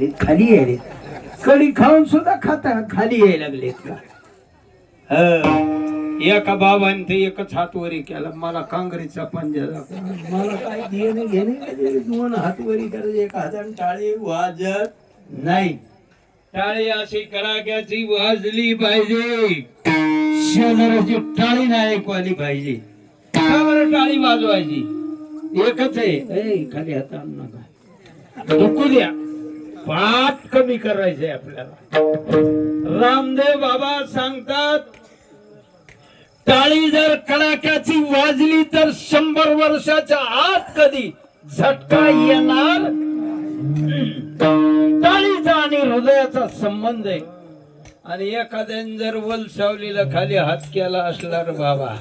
खाली यायले कडी खाऊन सुद्धा खाता खाली यायला लागलेत का? हं. एका बाबाने ते एकच हात वरी केला. मला काँग्रेसचा पंजा दाखवा. मला काय घेणे घेणे दोन हात वरी करायचे एक हाताने टाळी वाजत नाही. टाळी अशी कडाक्याची वाजली पाहिजे. शेजाराची टाळी नाही ऐकवाली पाहिजे टाळी वाजवायची? एकच आहे. खाली हात नका. द्या. पाप कमी करायचंय आपल्याला. रामदेव बाबा सांगतात टाळी जर कडाक्याची वाजली तर शंभर वर्षाच्या आत कधी झटका येणार? टाळीचा आणि हृदयाचा संबंध आहे. आणि एखाद्याने जर वल सावलीला खाली हात केला असला बाबा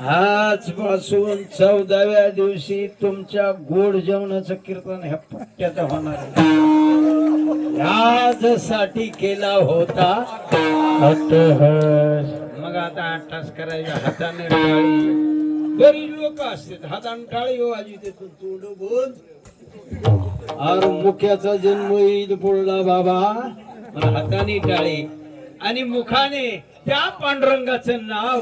आजपासून चौदाव्या दिवशी तुमच्या गोड जेवणाचं कीर्तन ह्या पट्ट्यात होणार. आजसाठी केला होता. मग आता आठ तास करायच्या हाताने टाळी. बरी लोक असतात. हाताने टाळी वाजवी तू तोंड बोल. और मुख्याचा जन्म येईल पुढला बाबा. हाताने टाळी. आणि मुखाने त्या पांडुरंगाचं नाव.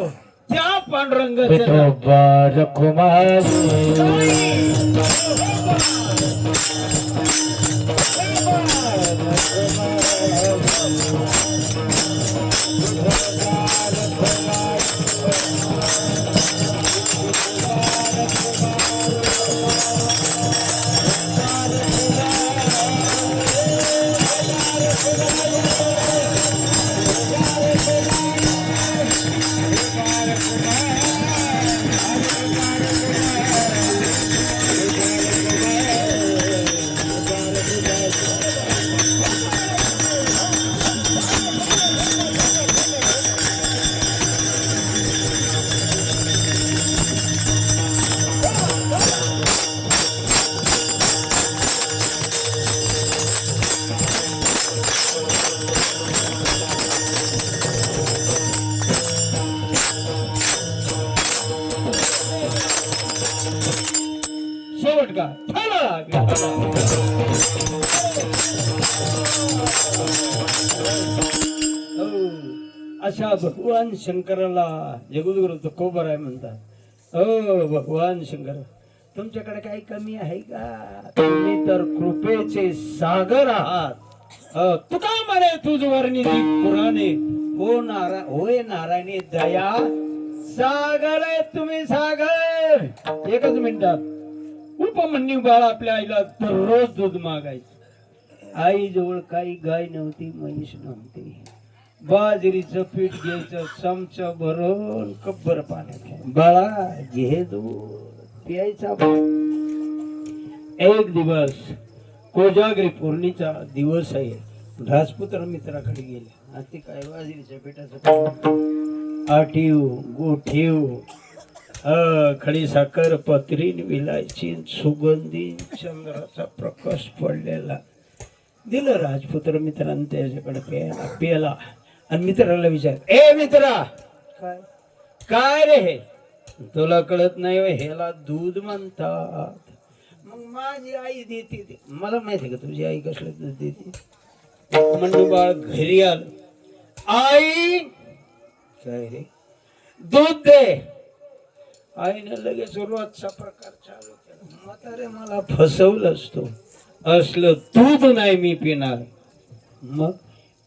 त्या पांडुरंगाचं नाव विठोबा कुमारी शेवट हो. अशा भगवान शंकराला जगद्गुरु तुकोबर आहे म्हणतात. हो भगवान शंकर. तुमच्याकडे काही कमी आहे का? तुम्ही तर कृपेचे सागर आहात. हो, तुका म्हणे तुझ वर्णिती पुराणे. हो नारा होय नारायणी दया. सागर आहे तुम्ही सागर. एकच मिनिटात उपमन्यू बाळ आपल्या आईला दररोज दूध मागायचं. आई जवळ काही गाय नव्हती म्हैस नव्हती. बाजरीचं पीठ घ्यायचं चमचा भरून कब्बर पाण्यात. बाळा घे दूध प्यायचा एक दिवस कोजागरी पौर्णिचा दिवस आहे. राजपुत्र मित्राकडे गेले. आणि ते काय बाजरीच्या पिठाचं आठीव गोठीव खडी साखर पत्रीन विलायची सुगंधी चंद्राचा प्रकाश पडलेला. दिलं राजपुत्र मित्रांनी त्याच्याकडे प्यायला प्याला आणि मित्राला विचार ए मित्रा काय? काय रे हे? तुला कळत नाही होय, ह्याला दूध म्हणतात. मग माझी आई देते मला माहिती आहे का तुझी आई कसलं दूध देते? म्हणून बाळ घरी आलं. आई काय रे? दूध दे. आईने लगेच रोजचा प्रकार चालू केला. म्हातारे मला फसवलंच तू असलं दूध नाही मी पिणार. मग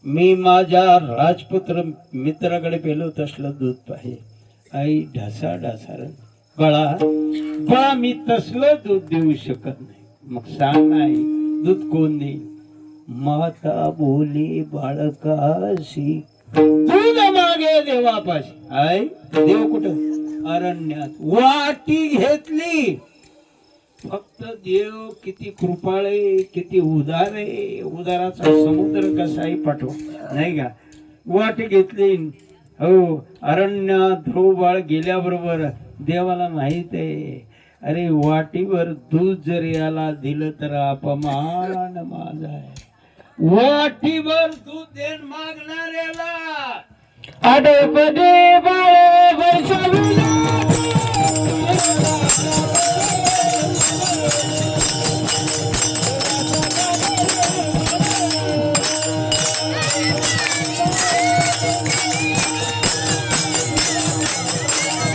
मी माझ्या राजपुत्र मित्राकडे पेलो तसलं दूध पाहिजे आई ढसा ढसा बाळा बा मी तसलं दूध देऊ शकत नाही. मग सांग नाही दूध कोण देईल? माता बोली बाळकाशी. दूध मागे देवापाशी. आई देव कुठं? अरण्यात वाटी घेतली. फक्त देव किती कृपाळे किती उदार. आहे उदाराचा समुद्र कसाही पाठव. नाही का? वाटी घेतली. हो अरण्यात ध्रुवबाळ गेल्याबरोबर देवाला माहीत आहे. अरे वाटीवर दूध जर याला दिलं तर अपमान माझा आहे. वाटीवर दूध देण मागणाऱ्याला. अडे बडे बाळ. Thank